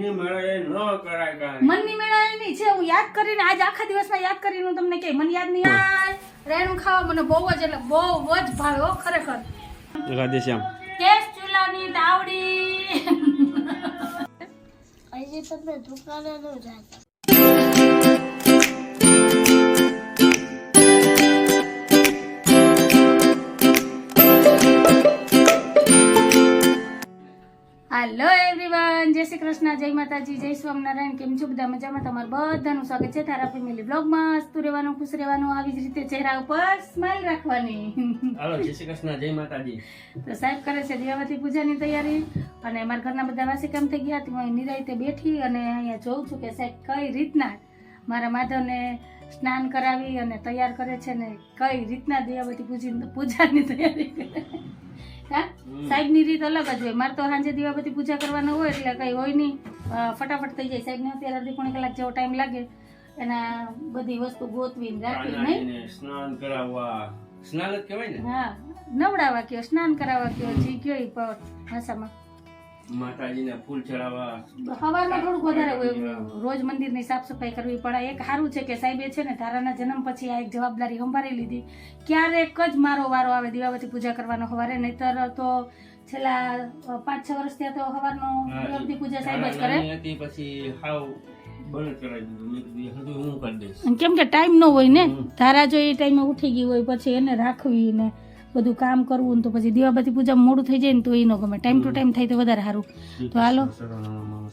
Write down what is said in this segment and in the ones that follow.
મનની મેળે ન કરાય કાંઈ. મનની મેળાએ નહીં. છે હું યાદ કરીને આજ આખા દિવસમાં યાદ કરીને હું તમને કે મને યાદ નહીં આય. રેણું ખાવા મને બહુ જ એટલે બહુ જ ભાવે ખરેખર. રાધેશ્યામ. કેસ ચૂલાની તાવડી હજી તમે દુકાને ન જાતા હાલો એવરીવન જય શ્રી કૃષ્ણ જય માતાજી જય સ્વામિનારાયણ કેમ છો બધા મજામાં? તમારું બધાનું સ્વાગત છે તારા ફેમિલી બ્લોગમાં હસતું રહેવાનું ખુશ રહેવાનું આવી જ રીતે ચહેરા ઉપર સ્માઈલ રાખવાની. હાલો જય શ્રી કૃષ્ણ જય માતાજી. તો સાહેબ કરે છે દિવાવતી પૂજાની તૈયારી. અને મારા ઘરના બધા વાસી કામ થઈ ગયા? હું નિરાયતે બેઠી અને અહીંયા જોઉં છું કે સાહેબ કઈ રીતના મારા માધવને સ્નાન કરાવી અને તૈયાર કરે છે ને કઈ રીતના દિવાવતી પૂજી પૂજાની તૈયારી કરે. હા? સાહેબની રીત અલગ જ હોય. મારે તો સાંજે દિવાબતી પૂજા કરવાનું હોય એટલે કંઈ હોય નહીં. ફટાફટ થઈ જાય. સાહેબને અત્યારે અડધી પોણી કલાક જેવો ટાઈમ લાગે. એના બધી વસ્તુ ગોતવીને રાખવી નહીં? સ્નાન કરાવવા. સ્નાન જ કહેવાય ને? હા. નવડાવવા કયો સ્નાન કરાવવા કયો જી કયો ભાષામાં. માતાજીને ફૂલ ચડાવવા. સવારમાં થોડુંક વધારે રોજ મંદિરની સાફ સફાઈ કરવી પડે. એક સારું છે કે સાહેબે છે ને તારાના જન્મ પછી આ એક જવાબદારી સંભાળી લીધી. ક્યારેક જ મારો વારો આવે દિવાબતી પૂજા કરવાનો સવારે નહીતર તો છેલ્લા પાંચ છ વર્ષ ત્યાં તો સવારનો દિવાબતી પૂજા સાહેબ જ કરે. પછી હાવ કેમ કે ટાઈમ ન હોય ને. તારા જો એ ટાઈમે ઉઠી ગઈ હોય પછી એને રાખવી ને બધું કામ કરવું ને તો પછી દિવાબતી પૂજા મોડું થઈ જાય ને તો એ ન ગમે. ટાઈમ ટુ ટાઈમ થાય તો વધારે સારું. તો હાલો.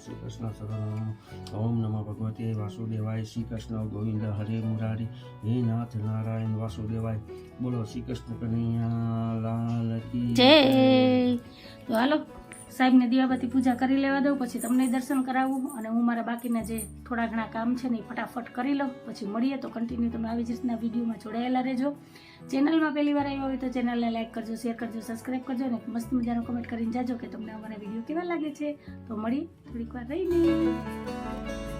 શ્રી કૃષ્ણ ઓમ નમઃ ભગવતે વાસુદેવાય શ્રી કૃષ્ણ ગોવિંદ હરે મુરારી હે નાથ નારાયણ વાસુદેવાય. બોલો શ્રી કૃષ્ણ કનૈયા લાલ જય. તો હાલો. સાહેબને દિવાબતી પૂજા કરી લેવા દઉં, પછી તમને દર્શન કરાવું અને હું મારા બાકીના જે થોડા ઘણા કામ છે ને એ ફટાફટ કરી લઉં. પછી મળીએ તો કન્ટિન્યુ તમે આવી જ રીતના વિડીયોમાં જોડાયેલા રહેજો. ચેનલમાં પહેલી વાર આવ્યો હોય તો ચેનલને લાઈક કરજો શેર કરજો સબસ્ક્રાઈબ કરજો અને મસ્ત મજાનો કમેન્ટ કરીને જાજો કે તમને અમારા વીડિયો કેવા લાગે છે. તો મળી થોડીક વાર રહીને.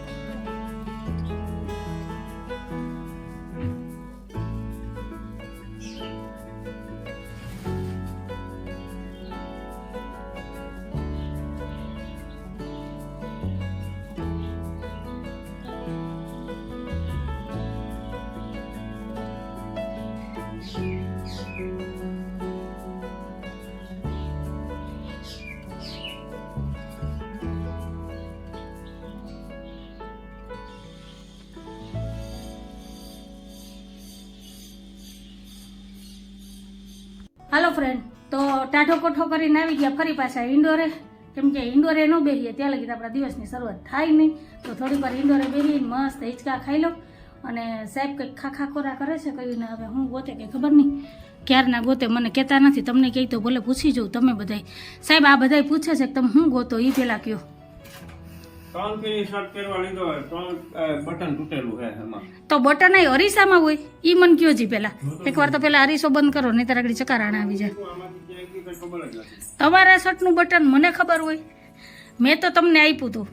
ટાઢો કોઠો કરીને આવી ગયા, ફરી પાછા ઇન્ડોરે કેમ કે ઇન્ડોરે ન બેસીએ ત્યાં લગી આપણા દિવસની શરૂઆત થાય નહીં. તો થોડીક વાર ઇન્ડોરે બેસી મસ્ત હિંચકા ખાઈ લો. અને સાહેબ કંઈક ખાખા ખોરા કરે છે કહીને હવે હું ગોતે કંઈ ખબર નહીં. ક્યારના ગોતે મને કહેતા નથી, તમને કહી તો ભલે પૂછી જોઉં, તમે બધાય. સાહેબ, આ બધાય પૂછે છે કે તમે હું ગોતો? એ પહેલાં કયો. ત્રણ પીની શર્ટ પહેરવા લીધો હોય ત્રણ બટન તૂટેલું છે એમાં. તો બટન એ અરીસામાં હોય? એ મન કયો જી પેલા? એકવાર તો પહેલાં અરીસો બંધ કરો નહીં આગળ ચકારાણા આવી જાય. તમારા શર્ટનું બટન મને ખબર હોય? મેં તો તમને આપ્યું હતું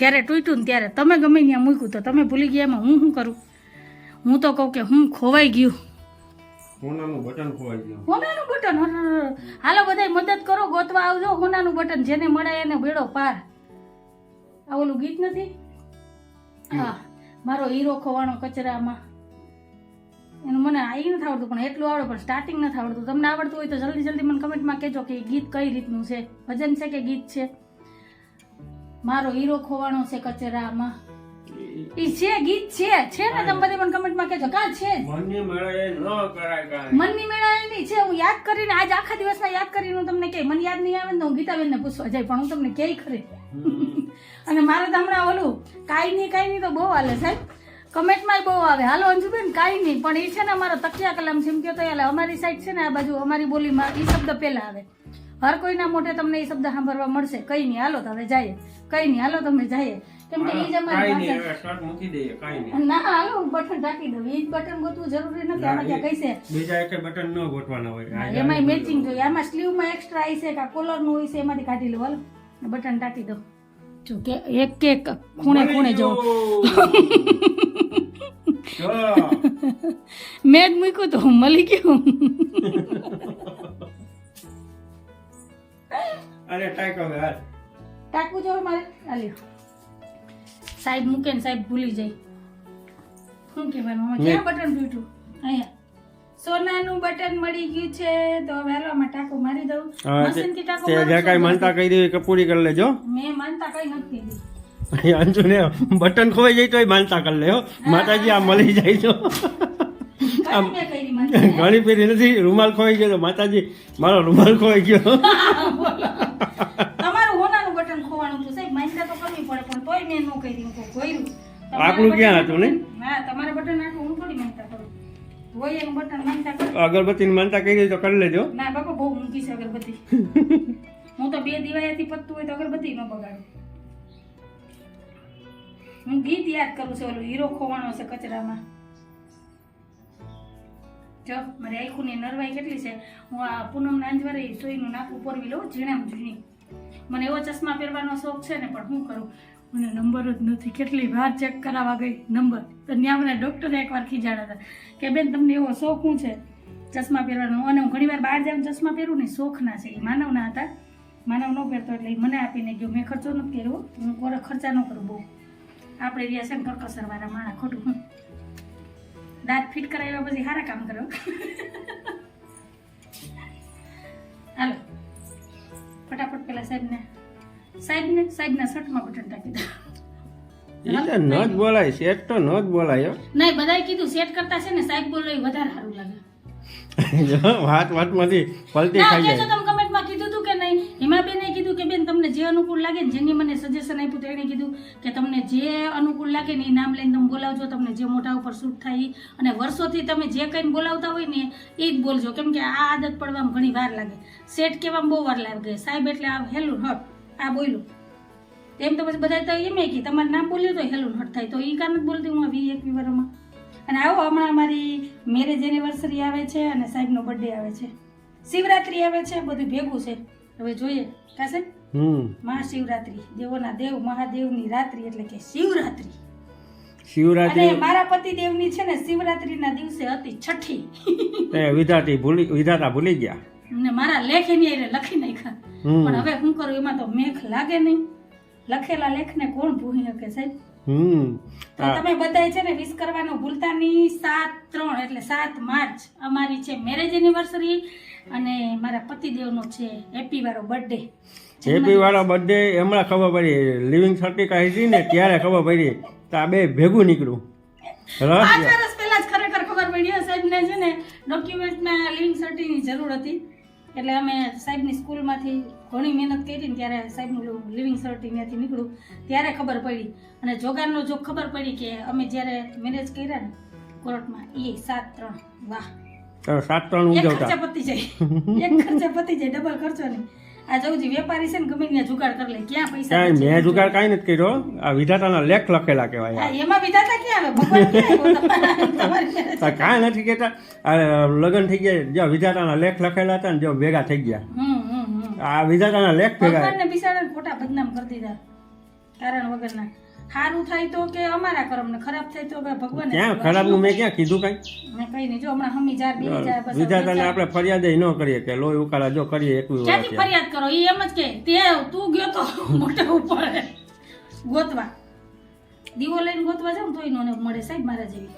જ્યારે તૂટ્યું ને ત્યારે. તમે ગમે ત્યાં મૂક્યું તો. તમે ભૂલી ગયા એમાં હું શું કરું? હું તો કહું કે હું ખોવાઈ ગયું. સોનાનું બટન ખોવાઈ ગયું. હોનાનું બટન? હાલો બધાય મદદ કરો ગોતવા આવજો. હોનાનું બટન જેને મળે એને બેડો પાર. આ ઓલું ગીત નથી? હા મારો હીરો ખોવાનો કચરામાં. એનું મને આવી નથી આવડતું પણ એટલું આવડે પણ સ્ટાર્ટિંગ નથી આવડતું. તમને આવડતું હોય તો જલ્દી જલ્દી મને કમેન્ટમાં કહેજો કે ગીત કઈ રીતનું છે. ભજન છે કે ગીત છે? મારો હીરો ખોવાનો છે કચરામાં. એ છે ગીત છે છે ને? તમે બધી મને કમેન્ટમાં કહેજો કા છે. મનની મેળાએ ન કરાય કાંઈ. મનની મેળાએ નહીં છે હું યાદ કરીને આજ આખા દિવસમાં યાદ કરીને હું તમને કે મને યાદ નહીં આવે ને તો હું ગીતાબેનને પૂછવા જાય પણ હું તમને કહી ખરી. અને મારે તો હમણાં ઓલું કાંઈ નહીં કાંઈ નહીં તો બહુ હાલે સાહેબ. કમેન્ટમાંય બહુ આવે. હાલો અંજુબેન કાંઈ નહીં પણ એ છે ને અમારો તકિયા કલામ છે એમ કહો તો એટલે અમારી સાઈડ છે ને આ બાજુ અમારી બોલીમાં એ શબ્દ પહેલાં આવે. હર કોઈના મોઢે તમને એ શબ્દ સાંભળવા મળશે. કઈ નહીં હાલો તો હવે જઈએ. કઈ નહીં હાલો તમે જઈએ. કેમ કે એ જ અમારી કાંઈ નહીં ભાષા હવે શર્ટ મૂકી દઈએ કાંઈ નહીં. ના હાલો બટન ઢાંકી દઉં. એ જ બટન ગોતવું જરૂરી નથી. આમાં ક્યાં કઈ છે? બીજા એક બટન ન ગોઠવાના હોય. હા, એમાંય મેચિંગ જોઈએ. આમાં સ્લીવમાં એક્સ્ટ્રા આવી છે કે કોલરનું હોય છે એમાંથી કાઢી લો હાલો. બટન ટાટી દો જો કે એક એક ખૂણે ખૂણે જો. મેં જ મૂક્યું તો મળી ગયું. અરે ટાકો હવે હાલ. ટાંકવું જો મારે. આલ્યો સાહેબ મૂકે ને સાહેબ ભૂલી જાય. શું કહેવાનું? આમાં ક્યાં બટન તૂટ્યું? અહીંયા. સોનાનું બટન મળી ગયું છે તો વહેલો માં ટાકો મારી દઉં. મશીનથી ટાકો તે જે કાંઈ છું. કહી દેવી કે પૂરી કરી લેજો. મેં મનતા કઈ નથી કીધી અંજુને બટન ખોવાઈ જાય તોય માનતા કરી લે હો. માતાજી આ મળી જાય માનતા ઘણી પેરી નથી રૂમાલ ખોવાઈ ગયો તો માતાજી મારો રૂમાલ ખોવાઈ ગયો. તમારું હોનાનું બટન ખોવાનું હતું સાહેબ માનતા તો કરવી પડે પણ તોય મેં ન કરી હું ગોયરું આકડું ક્યાં હતું ને હા તમારે બટન માનતા કરું હોયની માનતા કહી અગરબત્તીની કરી દે તો કરી લેજો. ના બાપા બહુ ઊંઘી છે અગરબત્તી. હું તો બે દિવાળીથી પતતું હોય તો અગરબત્તી ન બગાડું. હું ગીત યાદ કરું છું ઓલું હીરો ખોવાનો છે કચરામાં. જો મારી આંખોની નરવાઈ કેટલી છે. હું આ પૂનમ નાંજવારે સોયનું નાક ઉપર લઉં ઝીણામ ઝીણી. મને એવો ચશ્મા પહેરવાનો શોખ છે ને પણ હું કરું? મને નંબર જ નથી. કેટલી વાર ચેક કરાવવા ગઈ નંબર. તો ત્યાં મને ડૉક્ટરે એકવાર ખીજાડા હતા કે, બેન, તમને એવો શોખ શું છે? ચશ્મા પહેરવાનો. અને હું ઘણીવાર બહાર જાઉં ચશ્મા પહેરું ને શોખના છે. એ માનવના હતા. માનવ ન પહેરતો એટલે એ મને આપીને ગયો. મેં ખર્ચો નથી કર્યો. હું કોરે ખર્ચા ન કરું બહુ. આપણે રહ્યા છે ને કરકસરવાળા માણા ખોટું. દાંત ફિટ કરાવ્યા પછી સારા કામ કરો. હાલો. ફટાફટ પેલા સાહેબને સાહેબને સાહેબના શર્ટમાં બટન ટાંકી દો. ન જ બોલાય તો ન જ બોલાય નહીં બધાએ કીધું સેટ કરતા છે ને સાહેબ બોલો એ વધારે સારું લાગે. વાત વાતમાંથી પલટી ખાઈ જાય. તમે કમેન્ટમાં કીધું હતું કે નહીં? હિમાબેને કીધું કે બેન તમને જે અનુકૂળ લાગે ને જેની મને સજેશન આપ્યું તો એણે કીધું કે તમને જે અનુકૂળ લાગે ને એ નામ લઈને તમે બોલાવજો તમને જે મોટા ઉપર શૂટ થાય અને વર્ષોથી તમે જે કંઈ બોલાવતા હોય ને એ જ બોલજો. કેમ કે આ આદત પડવામાં ઘણી વાર લાગે. સેટ કહેવામાં બહુ વાર લાગે. સાહેબ એટલે આ હેલું હટ આ બોલ્યું. એમ તો પછી બધા તો એમ કે તમારે નામ બોલ્યું તો હેલું હટ થાય. તો એ કામ જ બોલતી હું વી એક વર્ષમાં અને આવો હમણાં અમારી મેરેજ એનિવર્સરી આવે છે અને સાહેબનો બર્થડે આવે છે. શિવરાત્રી આવે છે બધું ભેગું છે. હવે જોઈએ. કાશે હમ. મહાશિવરાત્રી. દેવોના દેવ મહાદેવની રાત્રિ એટલે કે શિવરાત્રી. શિવરાત્રી મારા પતિ દેવની છે ને શિવરાત્રીના દિવસે હતી છઠ્ઠી. વિધાતી ભૂલી વિધાતા ભૂલી ગયા. ને મારા લેખ એની હારે લખી નાખ્યા. પણ હવે શું કરું એમાં તો મેઘ લાગે નહીં. લખેલા લેખને કોણ ભૂલી શકે સાહેબ? હમ. તો તમે બધાય છે ને વિશ કરવાનું ભૂલતા નહીં સાત ત્રણ એટલે સાત માર્ચ અમારી છે મેરેજ એનિવર્સરી અને મારા પતિદેવનો છે હેપી વાળો બર્થડે હેપી વાળો બર્થડે હમણાં ખબર પડી લિવિંગ સર્ટિફિકેટ હતી ને ત્યારે ખબર પડી તો આ બે ભેગું નીકળ્યું. પાંચ વર્ષ પહેલા જ ખરેખર ખબર પડી સાહેબ સાહેબને છે ને ડોક્યુમેન્ટમાં લિવિંગ સર્ટિની જરૂર હતી. એટલે અમે સાહેબની સ્કૂલમાંથી ઘણી મહેનત કરી ને ત્યારે સાહેબનું લિવિંગ સર્ટી ત્યાંથી નીકળ્યું ત્યારે ખબર પડી. અને જોગારનો જો ખબર પડી કે અમે જ્યારે મેરેજ કર્યા ને કોર્ટમાં એ સાત ત્રણ વાહ. સાત ત્રણ એક ખર્ચા પતી જાય. એક ખર્ચા પતી જાય ડબલ ખર્ચો નહીં. આ જવું વેપારી છે ને ગમે ત્યાં જુગાડ કરી લે ક્યાં પૈસા કાંઈ મેં જુગાડ કાંઈ નથી કર્યો. આ વિધાતાના લેખ લખેલા કહેવાય એમાં વિધાતા ક્યાં આવે? ભગવાન તમારી કાંઈ નથી કહેતા. આ લગ્ન થઈ ગયા જો વિધાતાના લેખ લખેલા હતા ને જો ભેગા થઈ ગયા. આ વિધાતાના લેખ ભેગા. ભગવાનને બિચારાને ખોટા બદનામ કરી દીધા. કારણ વગરના. સારું થાય તો કે અમારા કર્મ ને ખરાબ થાય તો ભગવાન ક્યાં? ખરાબનું મેં ક્યાં કીધું કઈ? મેં કઈ નહીં જો હમણાં હમી જાર બે હજાર બસ વિધાતાને આપણે ફરિયાદ ન કરીએ કે લોહી ઉકાળા જો કરીએ એકવી ક્યાંથી ફરિયાદ કરો? એ એમ જ કે તે તું ગયો તો મોટા ઉપર. ગોતવા. દીવો લઈને ગોતવા જાઉં તોય નોને મળે. સાહેબ મારા જેવી.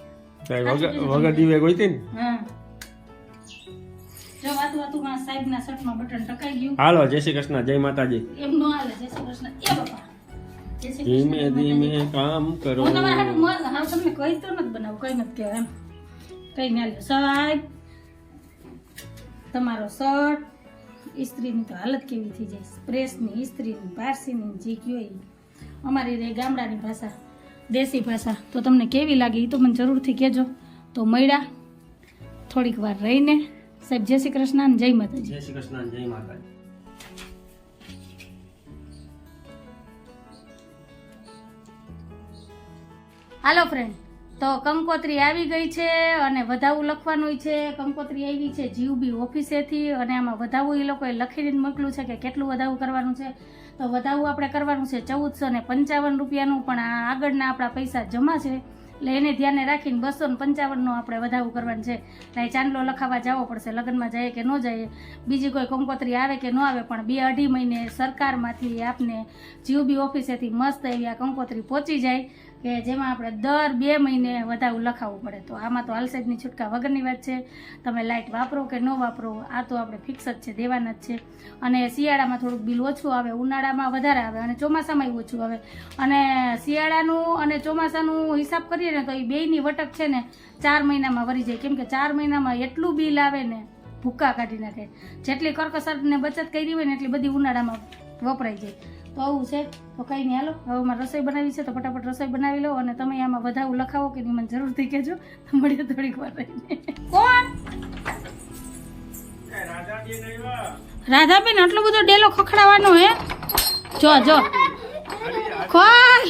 વગર વગર દીવે ગોઈતી ને? હા. જો વાતું વાતુમાં સાહેબના શર્ટમાં બટન ટકાઈ ગયું. હાલો જય શ્રી કૃષ્ણ જય માતાજી. એમ નો હાલે જય શ્રી કૃષ્ણ. એ બાપા. ધીમે ધીમે કામ કરો. હું તમારા હાટુ મર હા તમને કહી તો નથી બનાવું કઈ નથી કહેવાય એમ. કઈ ના લ્યો સાહેબ તમારો શર્ટ. ઇસ્ત્રીની તો હાલત કેવી થઈ જાય. પ્રેસની ઇસ્ત્રીની પારસીની જે કયો એ અમારી રે ગામડાની ભાષા દેશી ભાષા. તો તમને કેવી લાગે એ તો મને જરૂરથી કહેજો. તો મળ્યા. થોડીક વાર રહીને. સાહેબ જય શ્રી કૃષ્ણ જય માતાજી. જય શ્રી કૃષ્ણ જય માતાજી. હાલો ફ્રેન્ડ તો કંકોત્રી આવી ગઈ છે અને વધાવું લખવાનું છે. કંકોત્રી આવી છે જીવબી ઓફિસેથી અને આમાં વધાવું એ લોકોએ લખીને મોકલું છે કે કેટલું વધાવું કરવાનું છે. તો વધાવું આપણે કરવાનું છે ચૌદસો ને પંચાવન રૂપિયાનું, પણ આ આગળના આપણા પૈસા જમા છે. એટલે એને ધ્યાને રાખીને બસો ને પંચાવનનો આપણે વધાવું કરવાનું છે. એટલે ચાંદલો લખાવા જવો પડશે, લગ્નમાં જઈએ કે ન જઈએ બીજી કોઈ કંકોત્રી આવે કે ન આવે, પણ બે અઢી મહિને સરકારમાંથી આપને જીઓબી ઓફિસેથી મસ્ત એવી આ કંકોત્રી પહોંચી જાય. કે જેમાં આપણે દર બે મહિને વધારે લખાવવું પડે. તો આમાં તો હાલસેજની છૂટકા વગરની વાત છે. તમે લાઇટ વાપરો કે ન વાપરો, આ તો આપણે ફિક્સ જ છે, દેવાના જ છે. અને શિયાળામાં થોડુંક બિલ ઓછું આવે, ઉનાળામાં વધારે આવે અને ચોમાસામાં ઓછું આવે. અને શિયાળાનું અને ચોમાસાનું હિસાબ કરીએ ને તો એ બેયની વટક છે ને, ચાર મહિનામાં વરી જાય. કેમ કે ચાર મહિનામાં એટલું બિલ આવે ને ભૂક્કા કાઢી નાખે. જેટલી કરકસરને બચત કરી હોય ને, એટલી બધી ઉનાળામાં વપરાઈ જાય. તો આવું છે. તો કંઈ નહીં હાલો. હવે મારે રસોઈ બનાવી છે તો ફટાફટ રસોઈ બનાવી લો અને તમે આમાં વધાવું લખાવો કે નહીં મને જરૂરથી કહેજો. તો મળીએ થોડીક વાર રહીને. કોણ? રાધાબેન આટલો બધો ડેલો ખખડાવવાનો હે? જો જો. ખોલ.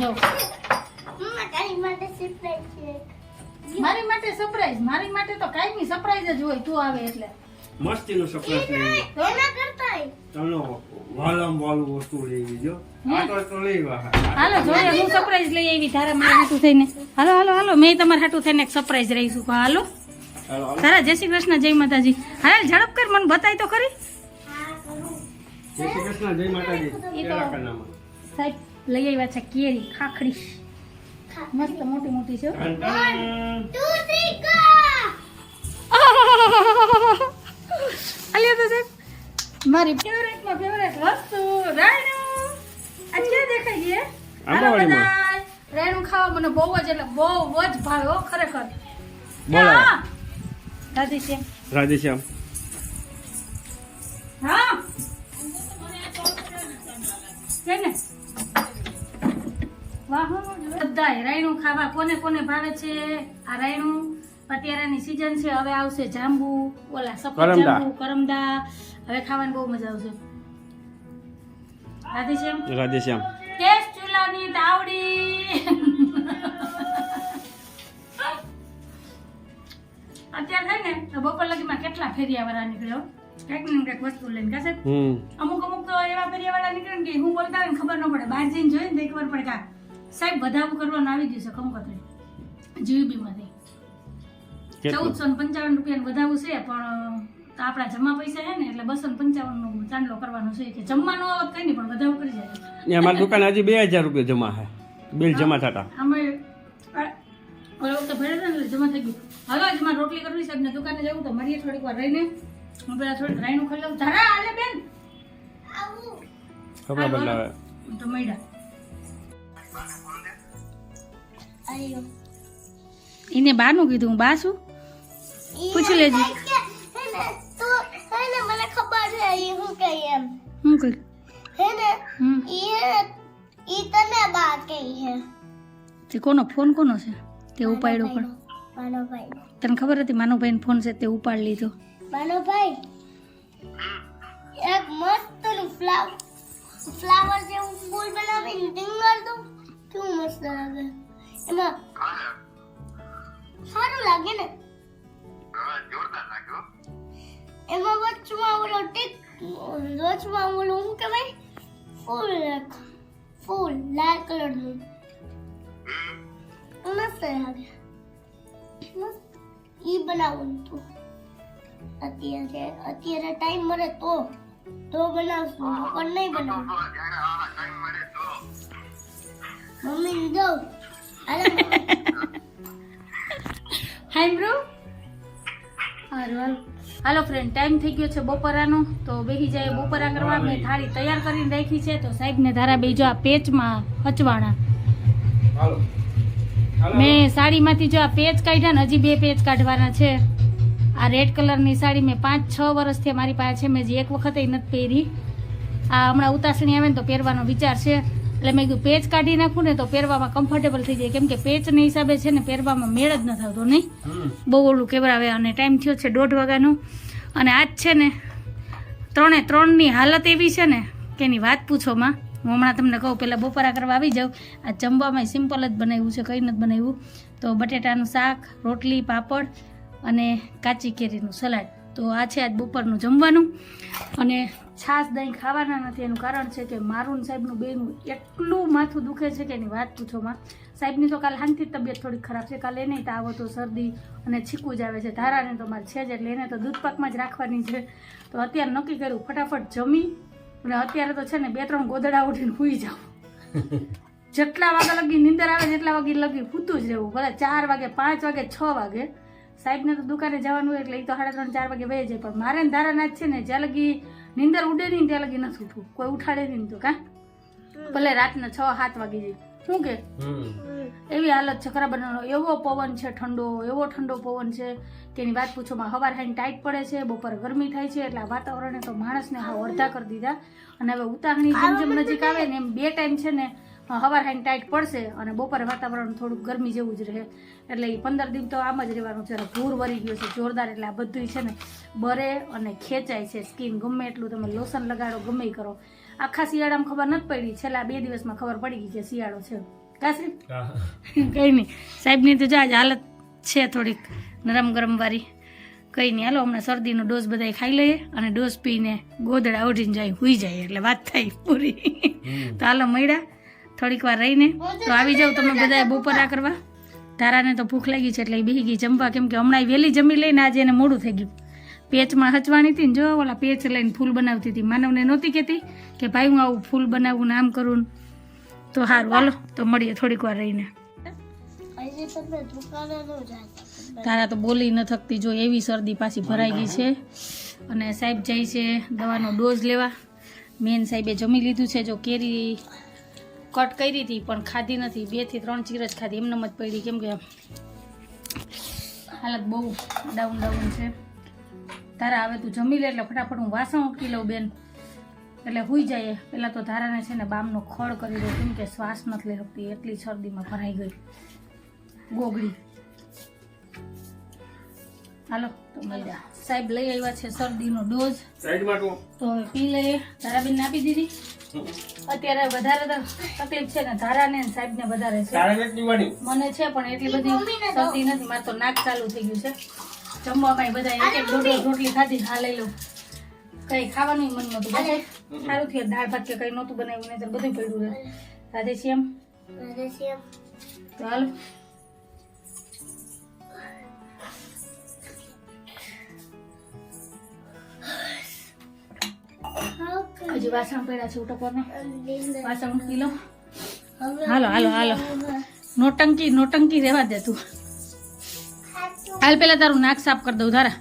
જો. મમ્મા તારી માટે સરપ્રાઈઝ છે. મારી માટે સરપ્રાઈઝ મારી માટે તો કાંઈ નહીં સરપ્રાઈઝ જ હોય તું આવે એટલે. મસ્તીનું લેવી એના કરતાંય. વાલમ વાલું વસ્તુ લેવી જો. હાલો જોઈએ હું સરપ્રાઈઝ લઈ આવી તારા મારા હાટું થઈને. હાલો હાલો હાલો મેં તમારા હાટું થઈને એક સરપ્રાઈઝ રહીશું. હાલો. તારા જય શ્રી કૃષ્ણ જય માતાજી. હાલ ઝડપ કર મને બતાય તો ખરી. જય શ્રી કૃષ્ણ જય માતાજી. એ તો- કેળા કન્નામાં. સાહેબ લઈ આવ્યા છે કેરી ખાખડી મસ્ત મોટી મોટી છે હો. ટન ટન. તું થ્રી ગો અલ્યા તો સાહેબ મારી ફેવરેટમાં ફેવરેટ વસ્તુ રાયણું આ ક્યાં દેખાય છે? હાલો બધા. રાયણું ખાવા મને બહુ જ એટલે બહુ જ ભાવે હો ખરેખર. બોલો. રાધેશ્યામ. રાધેશ્યામ. હા. છે ને? વાહ બધાય. રાયણું ખાવા કોને કોને ભાવે છે? આ રાયણું અત્યારેની સીઝન છે હવે આવશે જાંબુ ઓલા સફેદ જાંબુ કરમદા. હવે ખાવાની બહુ મજા આવશે. રાધેશ્યામ? રાધેશ્યામ. ટેસ્ટ ચૂલાની તાવડી. અત્યારે થાય ને તો બપોર લગીમાં કેટલા ફેરિયા વાળા નીકળ્યો? કંઈક ને કંઈક વસ્તુ લઈને કાશે અમુક અમુક તો એવા ફેરિયા વાળા નીકળે ને કે હું બોલતા હોય ને ખબર ન પડે. બહાર જઈને જોઈએ ને તો ખબર પડે કા સાહેબ વધાવું કરવાનું આવી ગયું છે કંકોત્રી જીવીબી માંથી કેટલું ચૌદસો ને પંચાવન રૂપિયાનું વધારવું છે પણ આપણા જમા પૈસા છે ને એટલે બસો ને પંચાવન નો ચાંદલો કરવાનો છે કે જમવાનું આવત કઈ નહીં પણ વધારો કરી જાય. અમારી દુકાન હજી બે હજાર રૂપિયા જમા છે બિલ જમા થતા. અમે ઓલા વખતે ભર્યા હતા ને જમા થઈ ગયું. હવે આજે મારે રોટલી કરવી સાહેબ ને દુકાને જવું તો મળીએ થોડીક વાર રહીને. હું પેલા થોડીક રાઈનું ખાઈ લઉં. તારા બેન. કપડા બદલાવે. તો મળ્યા એને બાનું કીધું બા શું પૂછી લેજે. તો તું મને ખબર છે એ હું કહી એમ. હું કહી હેને ને એ હે ઈ તને બા કહી હે તે કોનો ફોન કોનો છે? તે ઉપાડ્યો પણ. માનો ભાઈ તને ખબર હતી માનુભાઈ ફોન છે તે ઉપાડ લીધો? માનો ભાઈ એક મસ્ત ફ્લાવર ફ્લાવર જેવું ફૂલ બનાવીને ટીંગર દઉં. કેવું મસ્ત લાગે. એમાં એમાં વચમાં ઓલો ટીક વચમાં ઓલું શું કહેવાય ફૂલ રાખ ફૂલ લાલ કલરનું મસ્ત લાગે મસ્ત ઈ બનાવું તું અત્યારે અત્યારે ટાઈમ મળે તો તો બનાવશું નકર નહીં બનાવું મમ્મી દઉં અરે હાય બ્રો હારું હાલો હાલો ફ્રેન્ડ ટાઈમ થઈ ગયો છે બપોરાનો તો બેસી જાય બપોરા કરવા મેં થાળી તૈયાર કરીને રાખી છે તો સાહેબને ધારા બે જો આ પેચમાં હચવાણા. મેં સાડીમાંથી જો આ પેચ કાઢ્યા ને હજી બે પેચ કાઢવાના છે. આ રેડ કલરની સાડી મેં પાંચ છ વર્ષથી મારી પાસે છે મેં જે એક વખતે નથી પહેરી. આ હમણાં ઉતાસણી આવે ને તો પહેરવાનો વિચાર છે. એટલે મેં કીધું પેચ કાઢી નાખું ને તો પહેરવામાં કમ્ફર્ટેબલ થઈ જાય. કેમ કે પેચના હિસાબે છે ને પહેરવામાં મેળ જ ન થતો નહીં? બહુ ઓલું કેવરાવે અને ટાઈમ થયો છે દોઢ વાગ્યાનો. અને આજ છે ને ત્રણે ત્રણની હાલત એવી છે ને કે એની વાત પૂછોમાં હું હમણાં તમને કહું પહેલાં બપોરા કરવા આવી જાઉં. આ જમવામાં સિમ્પલ જ બનાવ્યું છે કંઈ નથી બનાવ્યું. તો બટેટાનું શાક રોટલી પાપડ અને કાચી કેરીનું સલાડ. તો આ છે આજ બપોરનું જમવાનું. અને છાશ દહીં ખાવાના નથી એનું કારણ છે કે મારું સાહેબનું બેનું એટલું માથું દુખે છે કે એની વાત પૂછોમાં. સાહેબની તો કાલે શાંતિ તબિયત થોડી ખરાબ છે કાલે નહીં તો આવો તો શરદી અને છીકું જ આવે છે. ધારાને તો મારે છે જ એટલે એને તો દૂધપાકમાં જ રાખવાની છે. તો અત્યારે નક્કી કર્યું ફટાફટ જમી અને અત્યારે તો છે ને બે ત્રણ ગોદડા ઉઠીને સૂઈ જાવ જેટલા વાગે લગી નીંદર આવે જેટલા વાગે લગી પૂતું જ રહેવું. ભલે ચાર વાગે પાંચ વાગે છ વાગે. સાહેબને તો દુકાને જવાનું એટલે એ તો સાડા ત્રણ ચાર વાગે વહી જાય. પણ મારે જ છે ને જ્યાં લગી નીંદર ઉડે નહીં ત્યાં લગી નથી ઉઠવું. કોઈ ઉઠાડે નહીં તો કા? ભલે રાતના છ સાત વાગી જાય. શું કે? એવી હાલત છે ખરાબ એવો પવન છે ઠંડો એવો ઠંડો પવન છે. એની વાત પૂછોમાં હવાર હાઈને ટાઈટ પડે છે બપોરે ગરમી થાય છે એટલે આ વાતાવરણે તો માણસને હા અડધા કરી દીધા. અને હવે ઉતાહણી જેમ જેમ નજીક આવે ને એમ બે ટાઈમ છે ને હવાર હાઈને ટાઈટ પડશે અને બપોરે વાતાવરણ થોડુંક ગરમી જેવું જ રહે. એટલે એ પંદર દિન તો આમ જ રહેવાનું છે. ભૂર વરી ગયો છે જોરદાર. એટલે આ બધું છે ને બરે અને ખેંચાય છે સ્કીન. ગમે એટલું તમે લોશન લગાડો ગમે કરો. આખા શિયાળામાં ખબર નથી પડી. છેલ્લા બે દિવસમાં ખબર પડી ગઈ કે શિયાળો છે. કાશ્રી કંઈ નહીં સાહેબની તો જા જ હાલત છે થોડીક નરમ ગરમ વાળી કંઈ નહીં હાલો હમણાં શરદીનો ડોઝ બધાય ખાઈ લઈએ અને ડોઝ પીને ગોદડા ઉઠીને જાય હુઈ જાય. એટલે વાત થાય પૂરી. તો હાલો મળ્યા. થોડીક વાર રહીને તો આવી જાવ તમે બધા બપોરા કરવા. તારાને તો ભૂખ લાગી છે એટલે એ બેહી ગઈ જમવા. કેમ કે હમણાં વહેલી જમી લઈને આજે એને મોડું થઈ ગયું. પેચમાં હચવાની હતી ને જો ઓલા પેચ લઈને ફૂલ બનાવતી હતી. માનવને નહોતી કહેતી કે ભાઈ હું આવું ફૂલ બનાવું ને આમ કરું તો સારું હાલો, તો મળીએ થોડીક વાર રહીને. તારા તો બોલી ન થકતી. જો એવી શરદી પાછી ભરાઈ ગઈ છે. અને સાહેબ જાય છે દવાનો ડોઝ લેવા. મેન સાહેબે જમી લીધું છે. જો કેરી કટ કરી હતી, પણ ખાધી નથી. બેથી ત્રણ ચીર જ ખાધી. એમને જ પડી. કેમ કે હાલત બહુ ડાઉન ડાઉન છે. તારા હવે તું જમી લે એટલે ફટાફટ હું વાસણ ઉટકી લઉં બેન. એટલે હુઈ જાય. પહેલાં તો ધારાને છે ને બામનો ખળ કરી દઉં. કેમ કે શ્વાસ નથી લઈ શકતી એટલી શરદીમાં ભરાઈ ગઈ. ગોગડી હાલો તો મળ્યા સાહેબ લઈ આવ્યા છે શરદીનો ડોઝ. તો તો હવે પી લઈએ. ધારાબેન આપી દીધી. અત્યારે વધારે તો તકલીફ છે ને ધારાને ને સાહેબને વધારે છે. મને છે પણ એટલી બધી શરદી નથી. મારે તો નાક ચાલુ થઈ ગયું છે. જમવામાં બધા એક એક દોઢ રોટલી ખાધી. હા લઈ લઉં. કઈ ખાવાનું મન નતું બધા સારું થયું. દાળ ભાત કે કઈ નહોતું બનાવ્યું નહીં તો બધું પડ્યું રહે. રાધે શ્યામ રાધે શ્યામ તો હજી વાસણ પડ્યા છે ઉટકવાના વાસણ ઉટકી લો. હાલો હાલો હાલો. નોટંકી નોટંકી રહેવા દે તું. હાલ પેલા તારું નાક સાફ કરી દઉં તારા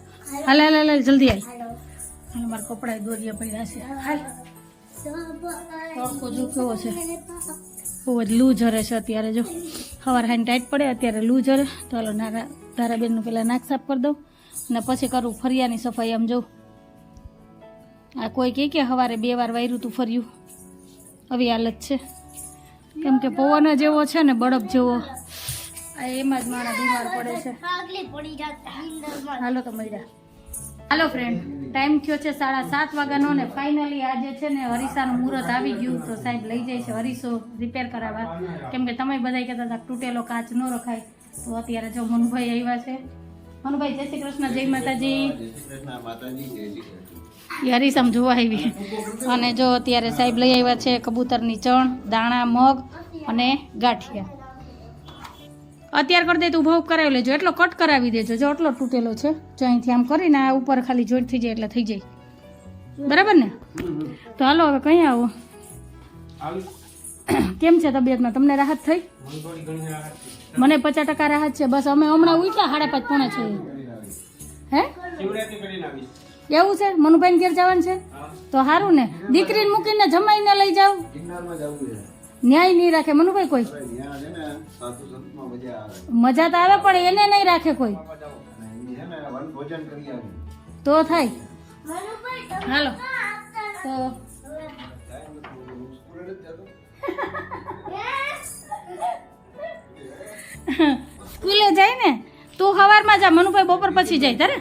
હાલ. હાલ હાલ જલ્દી હાલ. હાલો. મારા કપડા દોરિયા પડ્યા છે. હાલ. તડકો જો કેવો છે. બહુ જ લૂ ઝરે છે અત્યારે જો. સવાર હાઈને ટાઈટ પડે અત્યારે લૂ ઝરે. તો હાલો નારા તારાબેનનું પેલા નાક સાફ કરી દઉં. અને પછી કરું ફરિયાની સફાઈ આમ જોઉં. આ કોઈ કહે કે સવારે બે વાર વાયરું તું ફર્યું. આવી હાલત છે. કેમ કે પવન જેવો છે ને બળપ જેવો. એમાં જ મારા બીમાર પડે છે. હાલો તો મજા હાલો ફ્રેન્ડ ટાઈમ થયો છે સાડા સાત વાગ્યાનો ને ફાઇનલી આજે છે ને હરીસાનું મુહૂર્ત આવી ગયું. તો સાહેબ લઈ જાય છે હરીસો રિપેર કરાવવા. કેમ કે તમે બધા કહેતા હતા તૂટેલો કાચ ન રખાય. તો અત્યારે જો મનુભાઈ આવ્યા છે. મનુભાઈ જય શ્રી કૃષ્ણ જય માતાજી. યારી હરીસામ જોવા આવી. અને જો અત્યારે સાહેબ લઈ આવ્યા છે કબૂતરની ચણ દાણા મગ અને ગાંઠિયા. અત્યાર કરી દે તો ઊભો કરાવી લેજો. એટલો કટ કરાવી દેજો. જો એટલો તૂટેલો છે જો અહીંથી આમ કરીને આ ઉપર ખાલી જોઈન્ટ થઈ જાય એટલે થઈ જાય. બરાબર ને? તો હાલો હવે કઈ આવો. આવી કેમ છે તબિયતમાં? તમને રાહત થઈ? મને પચાસ ટકા રાહત છે. બસ અમે હમણાં ઉઠ્યા સાડા પાંચ પોણા છે. હે? એવું છે? મનુભાઈ ઘેર જવાનું છે? તો સારું ને. દીકરીને મૂકીને જમાઈને લઈ જાવ ન્યાય નહીં રાખે. મનુભાઈ કોઈ? મજા તો આવે પણ એને નહીં રાખે કોઈ. તો થાય. હાલો. તો સ્કૂલે જાય ને તું સવારમાં જા મનુભાઈ બપોર પછી જાય તારે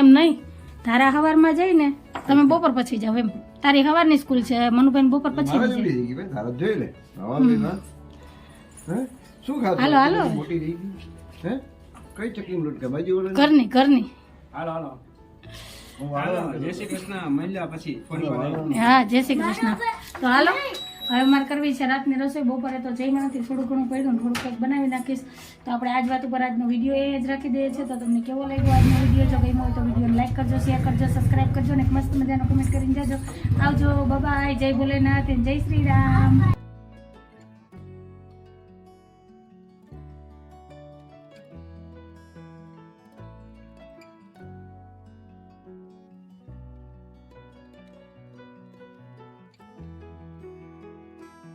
એમ નહીં. તારા હવારમાં જાય ને તમે બપોર પછી જાવ એમ. તારી હવારની સ્કૂલ છે મનુભાઈ બપોર પછી? હાલો, હાલો. મોટી થઈ ગઈ. હે? કઈ ચકલી ઘરની ઘરની. હાલો હાલો, જય શ્રી કૃષ્ણ. મળ્યા પછી હા જય શ્રી કૃષ્ણ. તો હાલો હવે મારે કરવી છે રાતની રસોઈ. બપોરે તો જઈમાંથી થોડું ઘણું પડ્યું ને થોડું કંઈક બનાવી નાખીશ. તો આપણે આજ વાત ઉપર આજનો વીડિયો એ જ રાખી દઈએ છીએ. તો તમને કેવો લાગ્યો આજનો વીડિયો? જો ગમ્યો હોય તો વિડીયોને લાઈક કરજો શેર કરજો સબસ્ક્રાઈબ કરજો અને એક મસ્ત મજાનો કમેન્ટ કરીને જાજો. આવજો બાય જય ભોલેનાથ જય શ્રી રામ.